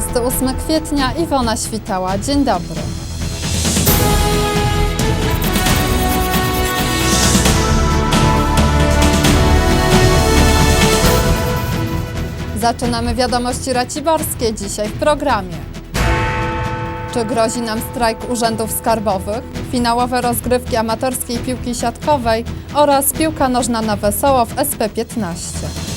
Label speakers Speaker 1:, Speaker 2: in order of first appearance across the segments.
Speaker 1: 28 kwietnia, Iwona Świtała. Dzień dobry. Zaczynamy wiadomości raciborskie dzisiaj w programie. Czy grozi nam strajk urzędów skarbowych? Finałowe rozgrywki amatorskiej piłki siatkowej oraz piłka nożna na wesoło w SP15.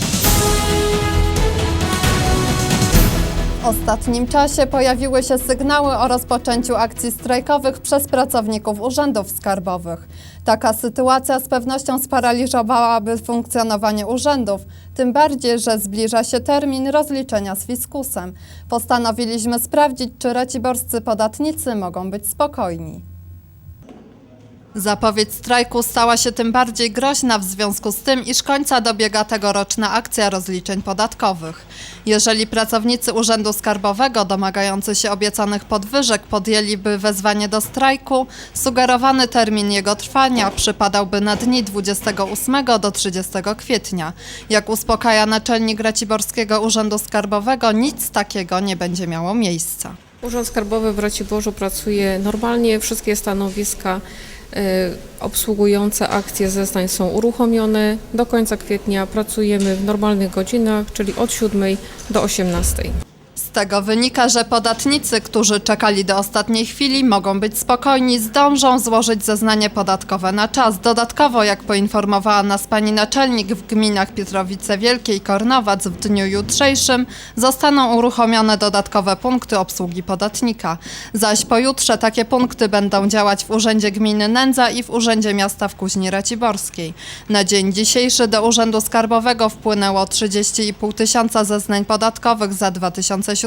Speaker 1: Ostatnim czasie pojawiły się sygnały o rozpoczęciu akcji strajkowych przez pracowników urzędów skarbowych. Taka sytuacja z pewnością sparaliżowałaby funkcjonowanie urzędów, tym bardziej, że zbliża się termin rozliczenia z fiskusem. Postanowiliśmy sprawdzić, czy raciborscy podatnicy mogą być spokojni. Zapowiedź strajku stała się tym bardziej groźna w związku z tym, iż końca dobiega tegoroczna akcja rozliczeń podatkowych. Jeżeli pracownicy Urzędu Skarbowego domagający się obiecanych podwyżek podjęliby wezwanie do strajku, sugerowany termin jego trwania przypadałby na dni 28 do 30 kwietnia. Jak uspokaja naczelnik Raciborskiego Urzędu Skarbowego, nic takiego nie będzie miało miejsca.
Speaker 2: Urząd Skarbowy w Raciborzu pracuje normalnie, wszystkie stanowiska obsługujące akcje zeznań są uruchomione. Do końca kwietnia pracujemy w normalnych godzinach, czyli od 7 do 18.
Speaker 1: Tego wynika, że podatnicy, którzy czekali do ostatniej chwili, mogą być spokojni, zdążą złożyć zeznanie podatkowe na czas. Dodatkowo, jak poinformowała nas pani naczelnik, w gminach Pietrowice Wielkie i Kornowac w dniu jutrzejszym zostaną uruchomione dodatkowe punkty obsługi podatnika. Zaś pojutrze takie punkty będą działać w Urzędzie Gminy Nędza i w Urzędzie Miasta w Kuźni Raciborskiej. Na dzień dzisiejszy do Urzędu Skarbowego wpłynęło 30,5 tysiąca zeznań podatkowych za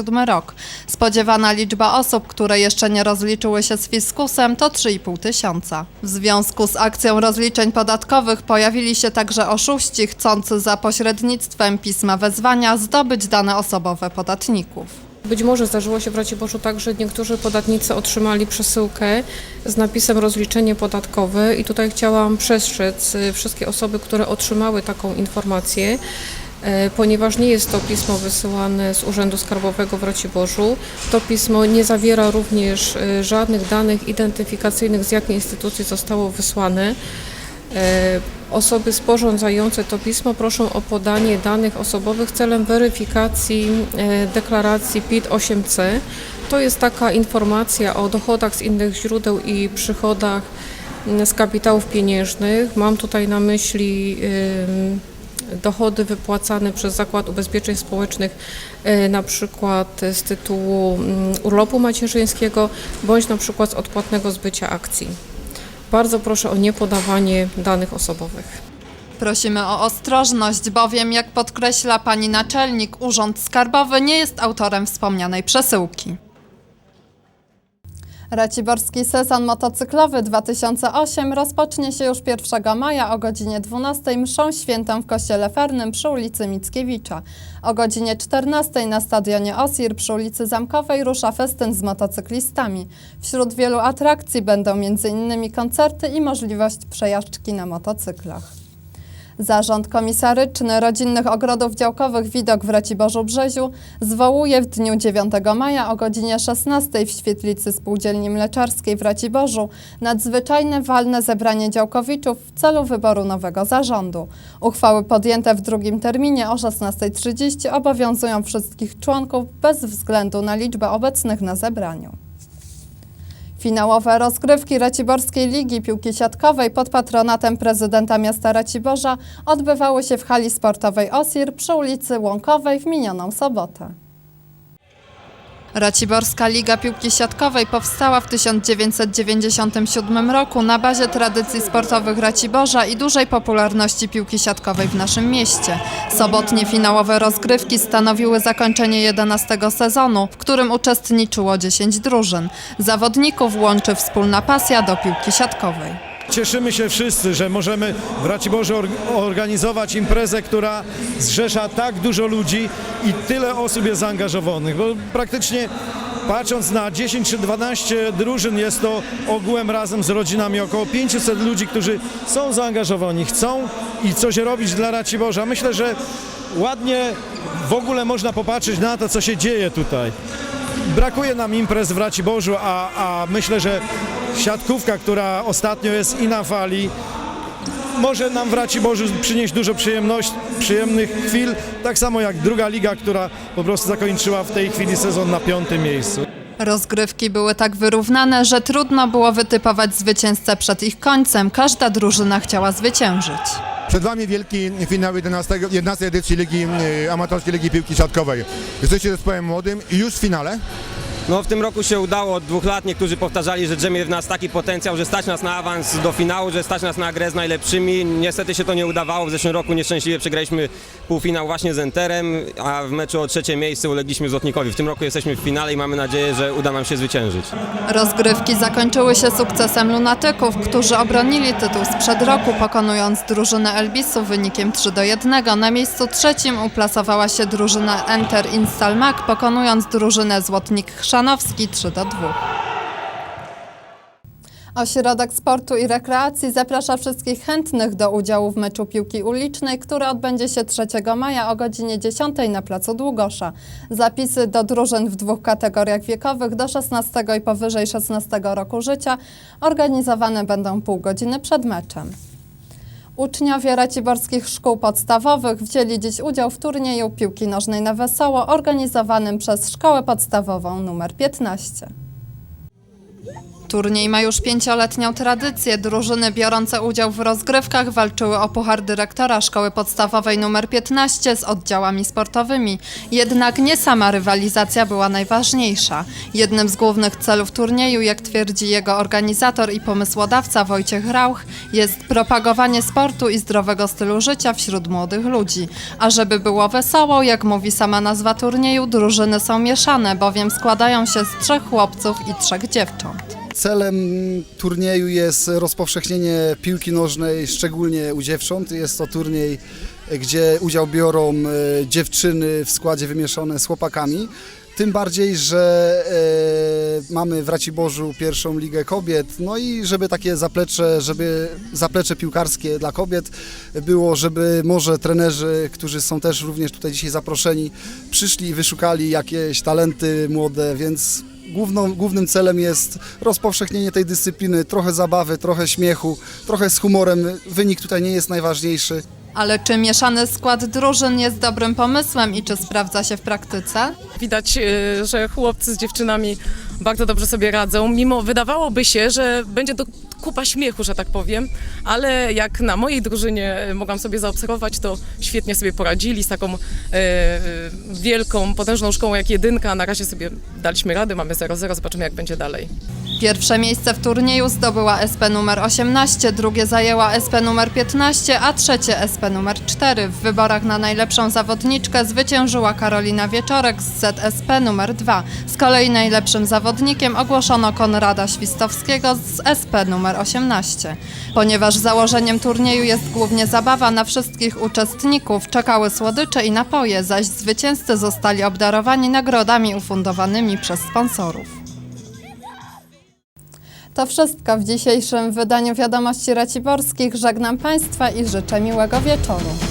Speaker 1: 2007 rok. Spodziewana liczba osób, które jeszcze nie rozliczyły się z fiskusem to 3,5 tysiąca. W związku z akcją rozliczeń podatkowych pojawili się także oszuści chcący za pośrednictwem pisma wezwania zdobyć dane osobowe podatników.
Speaker 2: Być może zdarzyło się w Raciborzu tak, że niektórzy podatnicy otrzymali przesyłkę z napisem rozliczenie podatkowe i tutaj chciałam przestrzec y, wszystkie osoby, które otrzymały taką informację, ponieważ nie jest to pismo wysyłane z Urzędu Skarbowego w Raciborzu. To pismo nie zawiera również y, żadnych danych identyfikacyjnych, z jakiej instytucji zostało wysłane. E, Osoby sporządzające to pismo proszą o podanie danych osobowych celem weryfikacji e, deklaracji PIT-8C. To jest taka informacja o dochodach z innych źródeł i przychodach m, z kapitałów pieniężnych. Mam tutaj na myśli dochody wypłacane przez Zakład Ubezpieczeń Społecznych, e, na przykład z tytułu mm, urlopu macierzyńskiego, bądź na przykład z odpłatnego zbycia akcji. Bardzo proszę o niepodawanie danych osobowych.
Speaker 1: Prosimy o ostrożność, bowiem, jak podkreśla pani naczelnik, Urząd Skarbowy nie jest autorem wspomnianej przesyłki. Raciborski sezon motocyklowy 2008 rozpocznie się już 1 maja o godzinie 12 mszą świętą w kościele Fernym przy ulicy Mickiewicza. O godzinie 14 na stadionie Osir przy ulicy Zamkowej rusza festyn z motocyklistami. Wśród wielu atrakcji będą m.in. koncerty i możliwość przejażdżki na motocyklach. Zarząd Komisaryczny Rodzinnych Ogrodów Działkowych Widok w Raciborzu Brzeziu zwołuje w dniu 9 maja o godzinie 16 w świetlicy Spółdzielni Mleczarskiej w Raciborzu nadzwyczajne walne zebranie działkowiczów w celu wyboru nowego zarządu. Uchwały podjęte w drugim terminie o 16.30 obowiązują wszystkich członków bez względu na liczbę obecnych na zebraniu. Finałowe rozgrywki Raciborskiej Ligi Piłki Siatkowej pod patronatem prezydenta miasta Raciborza odbywały się w hali sportowej Osir przy ulicy Łąkowej w minioną sobotę. Raciborska Liga Piłki Siatkowej powstała w 1997 roku na bazie tradycji sportowych Raciborza i dużej popularności piłki siatkowej w naszym mieście. Sobotnie finałowe rozgrywki stanowiły zakończenie 11 sezonu, w którym uczestniczyło 10 drużyn. Zawodników łączy wspólna pasja do piłki siatkowej.
Speaker 3: Cieszymy się wszyscy, że możemy w Raciborzu or- organizować imprezę, która zrzesza tak dużo ludzi i tyle osób jest zaangażowanych, bo praktycznie patrząc na 10 czy 12 drużyn jest to ogółem razem z rodzinami około 500 ludzi, którzy są zaangażowani, chcą i coś robić dla Raciborza. Myślę, że ładnie w ogóle można popatrzeć na to, co się dzieje tutaj. Brakuje nam imprez w Raciborzu, a, a myślę, że siatkówka, która ostatnio jest i na fali, może nam w Raciborzu przynieść dużo przyjemności, przyjemnych chwil, tak samo jak druga liga, która po prostu zakończyła w tej chwili sezon na piątym miejscu.
Speaker 1: Rozgrywki były tak wyrównane, że trudno było wytypować zwycięzcę przed ich końcem. Każda drużyna chciała zwyciężyć.
Speaker 4: Przed Wami wielki finał 11, 11 edycji Ligi y, Amatorskiej Ligi Piłki Siatkowej. Jesteście zespołem młodym i już w finale.
Speaker 5: No w tym roku się udało, od dwóch lat niektórzy powtarzali, że drzemie w nas taki potencjał, że stać nas na awans do finału, że stać nas na grę z najlepszymi. Niestety się to nie udawało, w zeszłym roku nieszczęśliwie przegraliśmy półfinał właśnie z Enterem, a w meczu o trzecie miejsce ulegliśmy Złotnikowi. W tym roku jesteśmy w finale i mamy nadzieję, że uda nam się zwyciężyć.
Speaker 1: Rozgrywki zakończyły się sukcesem lunatyków, którzy obronili tytuł sprzed roku, pokonując drużynę Elbisu wynikiem 3 do 1. Na miejscu trzecim uplasowała się drużyna Enter Instal Mac, pokonując drużynę Złotnik Chrzanowski 3 do 2. Ośrodek Sportu i Rekreacji zaprasza wszystkich chętnych do udziału w meczu piłki ulicznej, który odbędzie się 3 maja o godzinie 10 na placu Długosza. Zapisy do drużyn w dwóch kategoriach wiekowych do 16 i powyżej 16 roku życia organizowane będą pół godziny przed meczem. Uczniowie raciborskich szkół podstawowych wzięli dziś udział w turnieju piłki nożnej na wesoło organizowanym przez Szkołę Podstawową nr 15. Turniej ma już pięcioletnią tradycję. Drużyny biorące udział w rozgrywkach walczyły o puchar dyrektora Szkoły Podstawowej nr 15 z oddziałami sportowymi. Jednak nie sama rywalizacja była najważniejsza. Jednym z głównych celów turnieju, jak twierdzi jego organizator i pomysłodawca Wojciech Rauch, jest propagowanie sportu i zdrowego stylu życia wśród młodych ludzi. A żeby było wesoło, jak mówi sama nazwa turnieju, drużyny są mieszane, bowiem składają się z trzech chłopców i trzech dziewcząt.
Speaker 6: Celem turnieju jest rozpowszechnienie piłki nożnej, szczególnie u dziewcząt. Jest to turniej, gdzie udział biorą e, dziewczyny w składzie wymieszane z chłopakami. Tym bardziej, że e, mamy w Raciborzu pierwszą ligę kobiet, no i żeby takie zaplecze, żeby zaplecze piłkarskie dla kobiet było, żeby może trenerzy, którzy są też również tutaj dzisiaj zaproszeni, przyszli i wyszukali jakieś talenty młode, więc główną, głównym celem jest rozpowszechnienie tej dyscypliny, trochę zabawy, trochę śmiechu, trochę z humorem. Wynik tutaj nie jest najważniejszy.
Speaker 1: Ale czy mieszany skład drużyn jest dobrym pomysłem i czy sprawdza się w praktyce?
Speaker 7: Widać, y, że chłopcy z dziewczynami bardzo dobrze sobie radzą. Mimo wydawałoby się, że będzie to kupa śmiechu, że tak powiem, ale jak na mojej drużynie y, mogłam sobie zaobserwować, to świetnie sobie poradzili z taką y, wielką, potężną szkołą jak jedynka. Na razie sobie daliśmy radę, mamy 0-0, zobaczymy jak będzie dalej.
Speaker 1: Pierwsze miejsce w turnieju zdobyła SP numer 18, drugie zajęła SP numer 15, a trzecie SP numer 4. W wyborach na najlepszą zawodniczkę zwyciężyła Karolina Wieczorek z ZSP numer 2. Z kolei najlepszym zawodnikiem ogłoszono Konrada Świstowskiego z SP numer 18. Ponieważ założeniem turnieju jest głównie zabawa na wszystkich uczestników, czekały słodycze i napoje, zaś zwycięzcy zostali obdarowani nagrodami ufundowanymi przez sponsorów. To wszystko w dzisiejszym wydaniu Wiadomości Raciborskich. Żegnam Państwa i życzę miłego wieczoru.